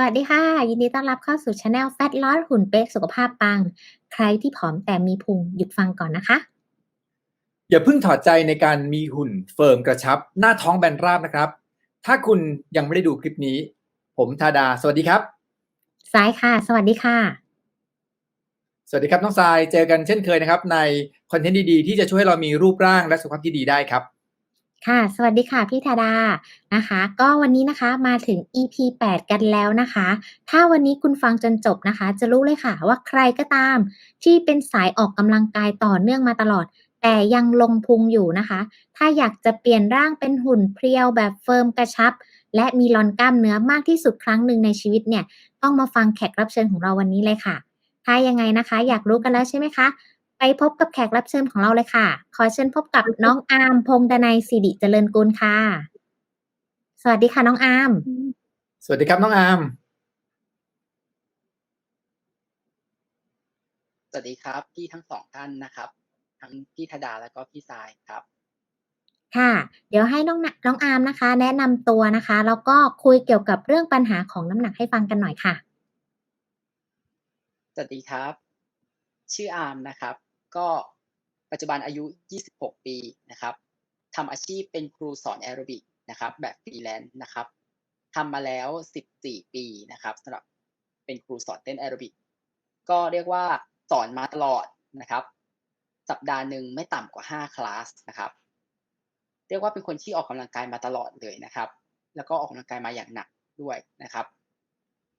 วัสดีค่ะ ยินดีต้อนรับเข้าสู่ช anel Fat Loss หุ่นเป๊ะสุขภาพปัง ใครที่ผอมแต่มีพุงหยุดฟังก่อนนะคะ อย่าเพิ่งถอดใจในการมีหุ่นเฟิร์มกระชับ หน้าท้องแบนราบนะครับ ถ้าคุณยังไม่ได้ดูคลิปนี้ ผมธาดา สวัสดีครับซ้ายค่ะ สวัสดีค่ะ สวัสดีครับน้องทรายเจอกันเช่นเคยนะครับ ในคอนเทนต์ดีๆที่จะช่วยให้เรามีรูปร่างและสุขภาพที่ดีได้ครับ ค่ะ สวัสดีค่ะพี่ธาดานะคะ ก็วันนี้นะคะมาถึง EP 8 กันแล้วนะคะ ถ้าวันนี้คุณฟังจนจบนะคะ จะรู้เลยค่ะว่าใครก็ตาม ที่เป็นสายออกกำลังกายต่อเนื่องมาตลอด แต่ยังลงพุงอยู่นะคะ ถ้าอยากจะเปลี่ยนร่างเป็นหุ่นเพรียวแบบเฟิร์มกระชับ และมีลอนกล้ามเนื้อมากที่สุดครั้งหนึ่งในชีวิตเนี่ย ต้องมาฟังแขกรับเชิญของเราวันนี้เลยค่ะ ถ้ายังไงนะคะ อยากรู้กันแล้วใช่ไหมคะ ไปพบกับแขกรับเชิญของเราเลยค่ะ ขอเชิญพบกับน้องอาร์มพงษ์ดนัยสิริเจริญกุลค่ะ สวัสดีค่ะน้องอาร์ม สวัสดีครับน้องอาร์ม สวัสดีครับพี่ทั้งสองท่านนะครับ ทั้งพี่ธดาและก็พี่ทรายครับ ค่ะ เดี๋ยวให้น้องนะน้องอาร์มนะคะ แนะนำตัวนะคะ แล้วก็คุยเกี่ยวกับเรื่องปัญหาของน้ำหนักให้ฟังกันหน่อยค่ะ สวัสดีครับ ชื่ออาร์มนะครับ ก็ปัจจุบันอายุ 26 ปีนะครับทำอาชีพเป็นครูสอนแอโรบิกนะครับแบบฟรีแลนซ์นะครับทำมาแล้ว 14 ปีนะครับสำหรับเป็นครูสอนเต้นแอโรบิกก็เรียกว่าสอนมาตลอดนะครับ สัปดาห์หนึ่งไม่ต่ำกว่า 5 คลาสนะครับเรียกว่าเป็นคนที่ออกกำลังกายมาตลอดเลยนะครับ แล้วก็ออกกำลังกายมาอย่างหนักด้วยนะครับ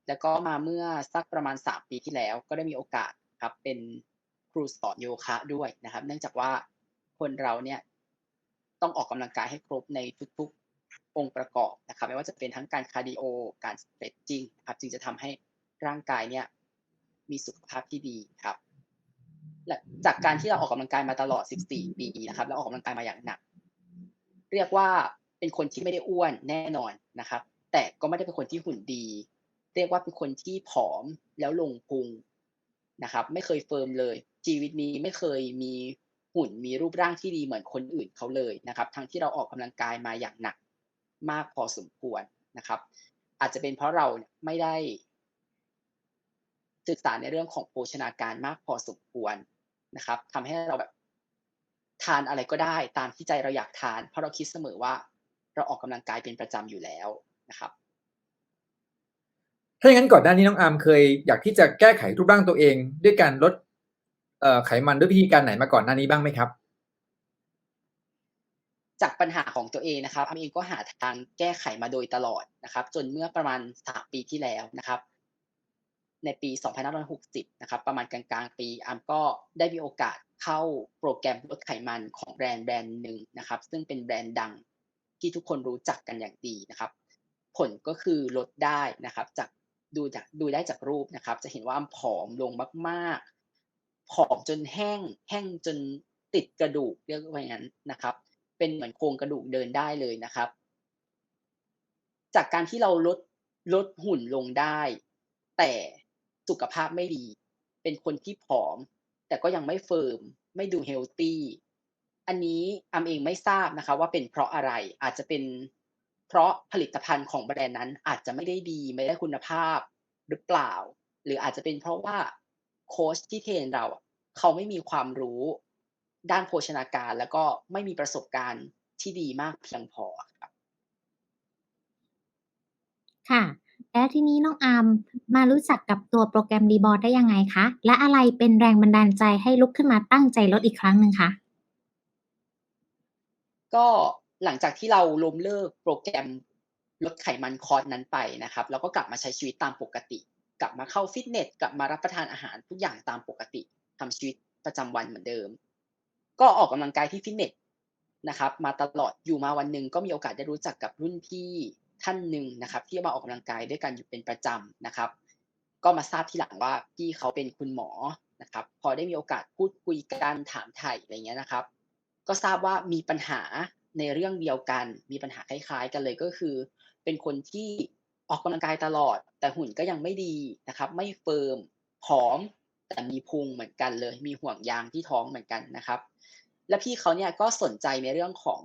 แล้วก็มาเมื่อสักประมาณ 3 ปีที่แล้วก็ได้มีโอกาสครับเป็น ครูสอนโยคะด้วยนะครับ เนื่องจากว่าคนเราเนี่ยต้องออกกำลังกายให้ครบในทุกๆองค์ประกอบนะครับ ไม่ว่าจะเป็นทั้งการคาร์ดิโอ การสเตรทจิ้งครับจึงจะทำให้ร่างกายเนี่ยมีสุขภาพที่ดีครับและจากการที่เราออกกำลังกายมาตลอด 14 ปีนะครับ แล้วออกกำลังกายมาอย่างหนัก เรียกว่าเป็นคนที่ไม่ได้อ้วนแน่นอนนะครับ แต่ก็ไม่ได้เป็นคนที่หุ่นดี เรียกว่าเป็นคนที่ผอมแล้วลงพุงนะครับ ไม่เคยเฟิร์มเลย ชีวิตนี้ไม่เคยมีหุ่นมีรูปร่างที่ดีเหมือนคนอื่นเขาเลยนะครับ ทั้งที่เราออกกำลังกายมาอย่างหนักมากพอสมควรนะครับ อาจจะเป็นเพราะเราไม่ได้ ศึกษาในเรื่องของโภชนาการมากพอสมควรนะครับทำให้เราแบบทานอะไรก็ได้ตามที่ใจเราอยากทาน เพราะเราคิดเสมอว่าเราออกกำลังกายเป็นประจำอยู่แล้วนะครับ ถ้าอย่างนั้นก่อนหน้านี้น้องอาร์มเคย อยากที่จะแก้ไขรูปร่างตัวเอง ด้วยการลด ไขมันด้วยวิธีการไหนมาก่อนหน้านี้บ้างไหมครับ จากปัญหาของตัวเองนะครับอามเองก็หาทางแก้ไขมาโดยตลอดนะครับ จนเมื่อประมาณสามปีที่แล้วนะครับ ในปี 2560 นะครับ ประมาณกลางๆ ปีอามก็ได้มีโอกาสเข้าโปรแกรมลดไขมันของแบรนด์แบรนด์หนึ่งนะครับ ซึ่งเป็นแบรนด์ดังที่ทุกคนรู้จักกันอย่างดีนะครับ ผลก็คือลดได้นะครับ จากดูจากดูได้จากรูปนะครับ จะเห็นว่าอามผอมลงมากๆ ผอมจนแห้งแห้งจนติดกระดูกเรียกว่าอย่างนั้นนะครับ เป็นเหมือนโครงกระดูกเดินได้เลยนะครับ จากการที่เราลดลดหุ่นลงได้ แต่สุขภาพไม่ดี เป็นคนที่ผอม แต่ก็ยังไม่เฟิร์ม ไม่ดูเฮลตี้อันนี้อาเองไม่ทราบนะคะ ว่าเป็นเพราะอะไรอาจจะเป็นเพราะผลิตภัณฑ์ของแบรนด์นั้นอาจจะไม่ได้ดีไม่ได้คุณภาพหรือเปล่า หรืออาจจะเป็นเพราะว่า โค้ชที่เทรนเราอะเขาไม่มีความรู้ด้านโภชนาการ แล้วก็ไม่มีประสบการณ์ที่ดีมากเพียงพอครับค่ะแล้วทีนี้น้องอาร์มมารู้จักกับตัวโปรแกรม Deboard ได้ยังไงคะ และอะไรเป็นแรงบันดาลใจให้ลุกขึ้นมาตั้งใจลดอีกครั้งหนึ่งคะ?ก็หลังจากที่เราล้มเลิกโปรแกรมลดไขมันคอร์สนั้นไปนะครับ เราก็กลับมาใช้ชีวิตตามปกติ กลับมาเข้าฟิตเนสกลับมารับประทานอาหารทุกอย่างตามปกติทำชีวิตประจำวันเหมือนเดิม ก็ออกกำลังกายที่ฟิตเนสนะครับมาตลอดอยู่มาวันหนึ่งก็มีโอกาสได้รู้จักกับรุ่นพี่ท่านหนึ่งนะครับ ที่มาออกกำลังกายด้วยกันอยู่เป็นประจำนะครับ ก็มาทราบทีหลังว่าพี่เขาเป็นคุณหมอนะครับ พอได้มีโอกาสพูดคุยกันถามไถ่อะไรเงี้ยนะครับ ก็ทราบว่ามีปัญหาในเรื่องเดียวกัน มีปัญหาคล้ายๆ กันเลยก็คือ เป็นคนที่ ออกกำลังกายตลอด แต่หุ่นก็ยังไม่ดีนะครับ ไม่เฟิร์มผอมแต่มีพุงเหมือนกันเลย มีห่วงยางที่ท้องเหมือนกันนะครับ และพี่เขาเนี่ยก็สนใจในเรื่องของ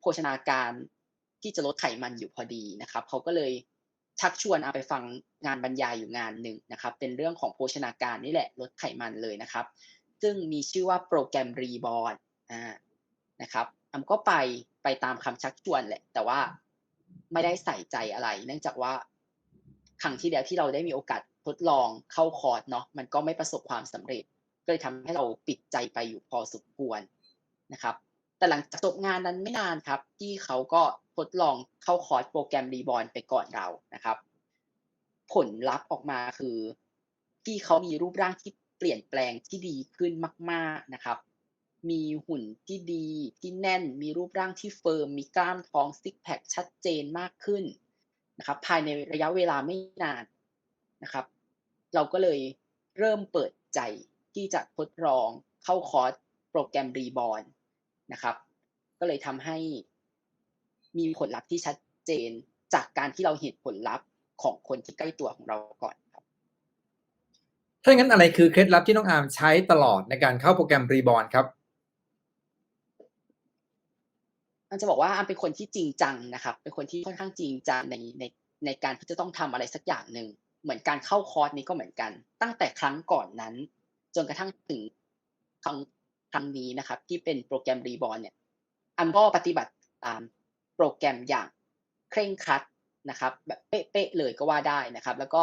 โภชนาการที่จะลดไขมันอยู่พอดีนะครับเขาก็เลยชักชวนเอาไปฟังงานบรรยายอยู่งานหนึ่งนะครับ เป็นเรื่องของโภชนาการนี่แหละลดไขมันเลยนะครับ ซึ่งมีชื่อว่าโปรแกรมรีบอร์นนะครับอำก็ไปไปตามคำชักชวนแหละ แต่ว่า ไม่ได้ใส่ใจอะไร เนื่องจากว่าครั้งที่แล้วที่เราได้มีโอกาสทดลองเข้าคอร์สเนาะมันก็ไม่ประสบความสำเร็จ ก็เลยทำให้เราปิดใจไปอยู่พอสมควรนะครับ แต่หลังจากจบงานนั้นไม่นานครับ ที่เขาก็ทดลองเข้าคอร์สโปรแกรมรีบอร์นไปก่อนเรานะครับ ผลลัพธ์ออกมาคือ ที่เขามีรูปร่างที่เปลี่ยนแปลงที่ดีขึ้นมาก ๆนะครับ มีหุ่นที่ดีที่แน่น มีรูปร่างที่เฟิร์ม มีกล้ามท้องซิกแพคชัดเจนมากขึ้นนะครับ ภายในระยะเวลาไม่นานนะครับ เราก็เลยเริ่มเปิดใจที่จะทดลองเข้าคอร์สโปรแกรมรีบอร์นนะครับ ก็เลยทำให้มีผลลัพธ์ที่ชัดเจนจากการที่เราเห็นผลลัพธ์ของคนที่ใกล้ตัวของเราก่อนครับ ถ้าอย่างนั้นอะไรคือเคล็ดลับที่น้องอาร์มใช้ตลอดในการเข้าโปรแกรมรีบอร์นครับ มันจะบอกว่าอามเป็นคนที่จริงจังนะครับ เป็นคนที่ค่อนข้างจริงจังในในในการที่จะต้องทำอะไรสักอย่างหนึ่งเหมือนการเข้าคอร์สนี้ก็เหมือนกัน ตั้งแต่ครั้งก่อนนั้น จนกระทั่งถึงครั้งครั้งนี้นะครับ ที่เป็นโปรแกรมรีบอร์นเนี่ยอัมก็ปฏิบัติตามโปรแกรมอย่างเคร่งครัดนะครับ แบบเป๊ะๆเลยก็ว่าได้นะครับ แล้วก็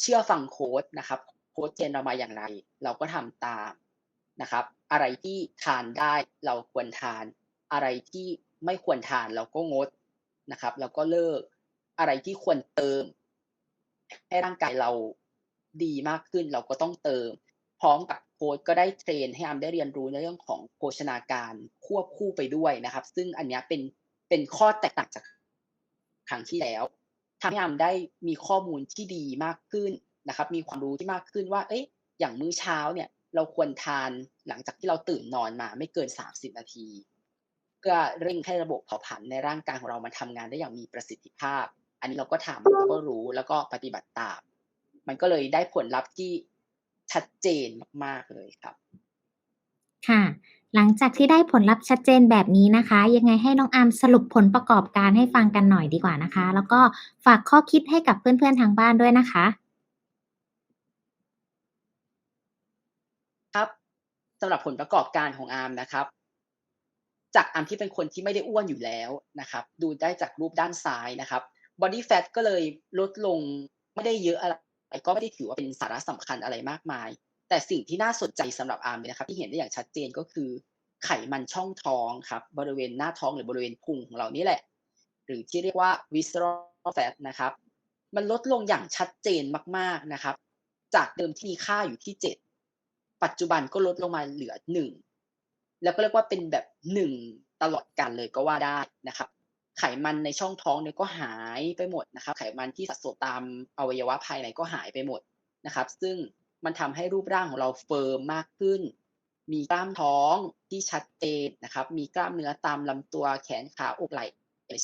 เชื่อฟังโค้ดนะครับโค้ดเจนเรามาอย่างไร เราก็ทำตามนะครับ อะไรที่ทานได้เราควรทาน อะไรที่ ไม่ควรทานเราก็งดนะครับ แล้วก็เลิกอะไรที่ควรเติม ให้ร่างกายเราดีมากขึ้นเราก็ต้องเติม พร้อมกับโค้ชก็ได้เทรนให้อามได้เรียนรู้ในเรื่องของโภชนาการควบคู่ไปด้วยนะครับ ซึ่งอันนี้เป็นเป็นข้อแตกต่างจากครั้งที่แล้วทำให้อามได้มีข้อมูลที่ดีมากขึ้นนะครับ มีความรู้ที่มากขึ้นว่า เอ๊ะอย่างมื้อเช้าเนี่ย เราควรทานหลังจากที่เราตื่นนอนมาไม่เกิน 30 นาที พื่อเร่งให้ระบบเผาผลาญในร่างกายของเรามันทำงานได้อย่างมีประสิทธิภาพ อันนี้เราก็ทำแล้วก็รู้แล้วก็ปฏิบัติตาม มันก็เลยได้ผลลัพธ์ที่ชัดเจนมากๆเลยครับ ค่ะ หลังจากที่ได้ผลลัพธ์ชัดเจนแบบนี้นะคะ ยังไงให้น้องอาร์มสรุปผลประกอบการให้ฟังกันหน่อยดีกว่านะคะ แล้วก็ฝากข้อคิดให้กับเพื่อนๆทางบ้านด้วยนะคะ ครับสำหรับผลประกอบการของอาร์มนะครับ จากอาร์มที่เป็นคนที่ไม่ได้อ้วนอยู่แล้วนะครับดูได้จากรูปด้านซ้ายนะครับ body fat ก็เลยลดลงไม่ได้เยอะอะไรก็ไม่ได้ถือว่าเป็นสาระสำคัญอะไรมากมาย แต่สิ่งที่น่าสนใจสำหรับอาร์มเลยนะครับ ที่เห็นได้อย่างชัดเจนก็คือ ไขมันช่องท้องครับบริเวณหน้าท้องหรือบริเวณพุงของเรานี่แหละ หรือที่เรียกว่า visceral fat นะครับ มันลดลงอย่างชัดเจนมากๆนะครับ จากเดิมที่มีค่าอยู่ที่เจ็ดปัจจุบันก็ลดลงมาเหลือหนึ่ง แล้วก็เรียกว่าเป็นแบบหนึ่งตลอดกันเลยก็ว่าได้นะครับ ไขมันในช่องท้องเนี่ยก็หายไปหมดนะครับ ไขมันที่สะสมตามอวัยวะภายในก็หายไปหมดนะครับ ซึ่งมันทำให้รูปร่างของเราเฟิร์มมากขึ้น มีกล้ามท้องที่ชัดเจนนะครับ มีกล้ามเนื้อตามลำตัวแขนขาอกไหล่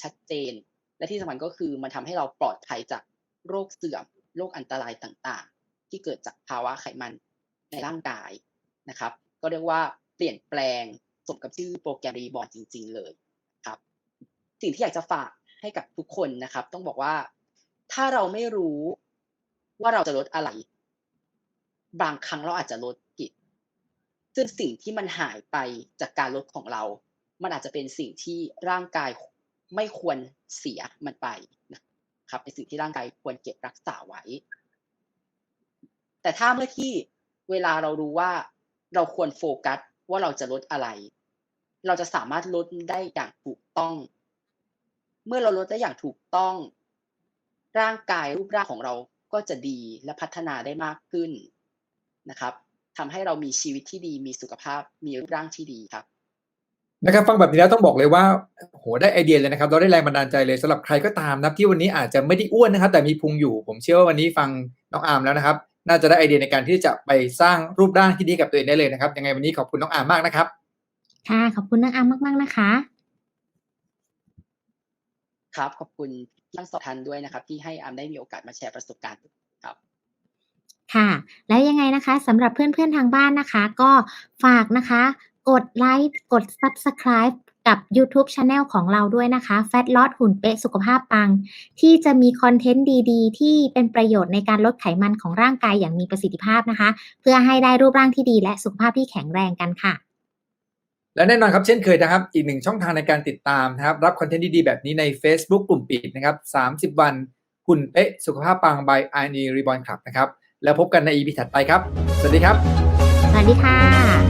ชัดเจน และที่สำคัญก็คือมันทำให้เราปลอดภัยจากโรคเสื่อม โรคอันตรายต่างๆ ที่เกิดจากภาวะไขมันในร่างกายนะครับ ก็เรียกว่า เปลี่ยนแปลงสมกับชื่อโปรแกรมรีบอร์ดจริง ๆ เลยครับ สิ่งที่อยากจะฝากให้กับทุกคนนะครับ ต้องบอกว่าถ้าเราไม่รู้ว่าเราจะลดอะไร บางครั้งเราอาจจะลดผิด ซึ่งสิ่งที่มันหายไปจากการลดของเรา มันอาจจะเป็นสิ่งที่ร่างกายไม่ควรเสียมันไปนะครับเป็นสิ่งที่ร่างกายควรเก็บรักษาไว้ แต่ถ้าเมื่อที่เวลาเรารู้ว่าเราควรโฟกัส ว่าเราจะลดอะไร เราจะสามารถลดได้อย่างถูกต้อง เมื่อเราลดได้อย่างถูกต้อง ร่างกายรูปร่างของเราก็จะดีและพัฒนาได้มากขึ้นนะครับทำให้เรามีชีวิตที่ดีมีสุขภาพมีรูปร่างที่ดีครับนะครับฟังแบบนี้แล้วต้องบอกเลยว่าโหได้ไอเดียเลยนะครับ เราได้แรงบันดาลใจเลยสำหรับใครก็ตามนะที่วันนี้อาจจะไม่ได้อ้วนนะครับ แต่มีพุงอยู่ ผมเชื่อว่าวันนี้ฟังน้องอาร์มแล้วนะครับ น่าจะได้ไอเดียในการที่จะไปสร้างรูปร่างที่ดีกับตัวเองได้เลยนะครับยังไงวันนี้ขอบคุณน้องอาร์มมากนะครับ ค่ะขอบคุณน้องอาร์มมาก ๆนะคะ ครับขอบคุณทั้งสองท่านด้วยนะครับ ที่ให้อามได้มีโอกาสมาแชร์ประสบการณ์ครับ ค่ะ แล้วยังไงนะคะสำหรับเพื่อนๆทางบ้านนะคะ ก็ฝากนะคะ กดไลค์กด Subscribe ก กับ YouTube Channel ของเราด้วยนะคะ Fat Loss หุ่นเป๊ะสุขภาพปัง ที่จะมีคอนเทนต์ดีๆ ที่เป็นประโยชน์ในการลดไขมันของร่างกายอย่างมีประสิทธิภาพนะคะ เพื่อให้ได้รูปร่างที่ดีและสุขภาพที่แข็งแรงกันค่ะ และแน่นอนครับเช่นเคยนะครับ อีกหนึ่งช่องทางในการติดตามนะครับ รับคอนเทนต์ดีๆ แบบนี้ใน Facebook กลุ่มปิดนะครับ 30 วันหุ่นเป๊ะสุขภาพปัง by i n e Reborn Club นะครับแล้วพบกันใน EP ถัดไปครับ สวัสดีครับ สวัสดีค่ะ